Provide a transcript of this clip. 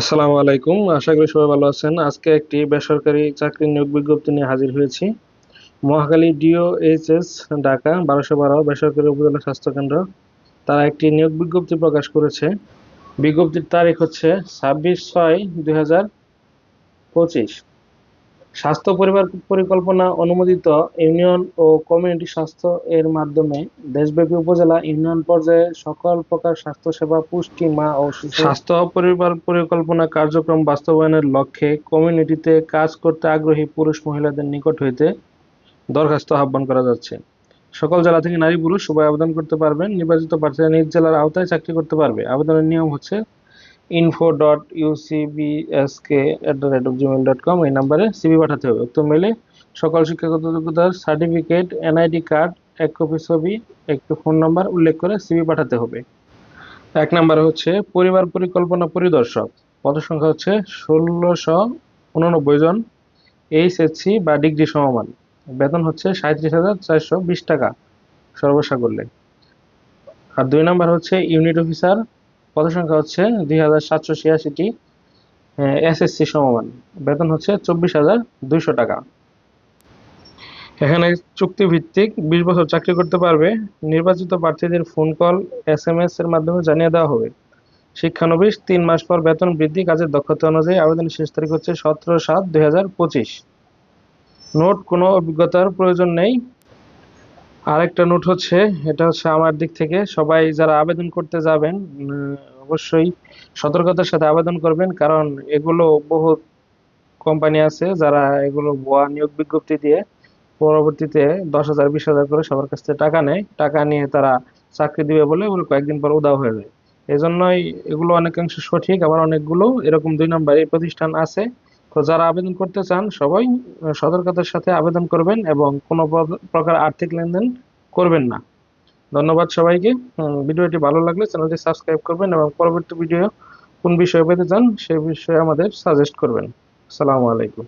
আসসালামু আলাইকুম। আশা করি সবাই ভালো আছেন। আজকে একটি বেসরকারি চাকরির নিয়োগ বিজ্ঞপ্তি নিয়ে হাজির হয়েছি। মহাখালী ডিওএইচএস, ঢাকা, বারোশো বারো, বেসরকারি উপজেলা স্বাস্থ্যকেন্দ্র। তারা একটি নিয়োগ বিজ্ঞপ্তি প্রকাশ করেছে। বিজ্ঞপ্তির তারিখ হচ্ছে ছাব্বিশ ছয় দুই হাজার পঁচিশ। স্বাস্থ্য পরিবার পরিকল্পনা অনুমোদিত ইউনিয়ন ও কমিউনিটি স্বাস্থ্য এর মাধ্যমে দেশব্যাপী উপজেলা ইউনিয়ন পর্যায়ে সকল প্রকার স্বাস্থ্যসেবা, পুষ্টি, মা ও শিশু স্বাস্থ্য পরিবার পরিকল্পনা কার্যক্রম বাস্তবায়নের লক্ষ্যে কমিউনিটিতে কাজ করতে আগ্রহী পুরুষ মহিলাদের নিকট হইতে দরখাস্ত আহ্বান করা যাচ্ছে। সকল জেলা থেকে নারী পুরুষ সবাই আবেদন করতে পারবেন। নির্বাচিত প্রার্থীরা নিজ জেলার আওতায় চাকরি করতে পারবে। আবেদনের নিয়ম হচ্ছে info dot ইউসিবিএসকে at the rate of Gmail dot com এই নাম্বারে সিবি পাঠাতে হবে। উক্ত মেলে সকল শিক্ষাগত যোগ্যতার সার্টিফিকেট এনআইডি কার্ড এক কপি ছবি, একটি ফোন নাম্বার উল্লেখ করে সিবি পাঠাতে হবে। এক নাম্বার হচ্ছে পরিবার পরিকল্পনা পরিদর্শক। পদসংখ্যা হচ্ছে ষোলোশো উননব্বই জন এইচএসসি বা ডিগ্রি সমমান। বেতন হচ্ছে সাঁত্রিশ হাজার চারশো বিশ টাকা সর্বসা করলে আর দুই নাম্বার হচ্ছে ইউনিট অফিসার পদসংখ্যা হচ্ছে দুই হাজার সাতশো ছিয়াশিটি এসএসসি সমমান। বেতন হচ্ছে চব্বিশ হাজার দুইশো টাকা। এখানে চুক্তিভিত্তিক বিশ বছর চাকরি করতে পারবে। নির্বাচিত প্রার্থীদের phone call S M S এর মাধ্যমে জানিয়ে দেওয়া হবে। শিক্ষানবিশ তিন মাস পর বেতন বৃদ্ধি কাজের দক্ষতা অনুযায়ী আবেদনের শেষ তারিখ হচ্ছে সতেরো সাত দুই হাজার পঁচিশ। নোট কোনো অভিজ্ঞতার প্রয়োজন নেই। আরেকটা নোট হচ্ছে, এটা হচ্ছে আমার দিক থেকে, সবাই যারা আবেদন করতে যাবেন অবশ্যই সতর্কতার সাথে আবেদন করবেন, কারণ এগুলো বহু কোম্পানি আছে যারা এগুলো ভুয়া নিয়োগ বিজ্ঞপ্তি দিয়ে পরবর্তীতে দশ হাজার, বিশ হাজার করে সবার কাছ থেকে টাকা নেয়। টাকা নিয়ে তারা চাকরি দিবে বলে ওগুলো কয়েকদিন পর উদাও হয়ে যায়। এজন্যই এগুলো অনেকাংশে সঠিক, আবার অনেকগুলো এরকম দুই নম্বর এই প্রতিষ্ঠান আছে। তো যারা আবেদন করতে চান, সবাই সতর্কতার সাথে আবেদন করবেন এবং কোনো প্রকার আর্থিক লেনদেন করবেন না। ধন্যবাদ সবাইকে। ভিডিওটি ভালো লাগলে চ্যানেলটি সাবস্ক্রাইব করবেন এবং পরবর্তী ভিডিও কোন বিষয়ে পেতে চান, সে বিষয়ে আমাদের সাজেস্ট করবেন। আসসালামু আলাইকুম।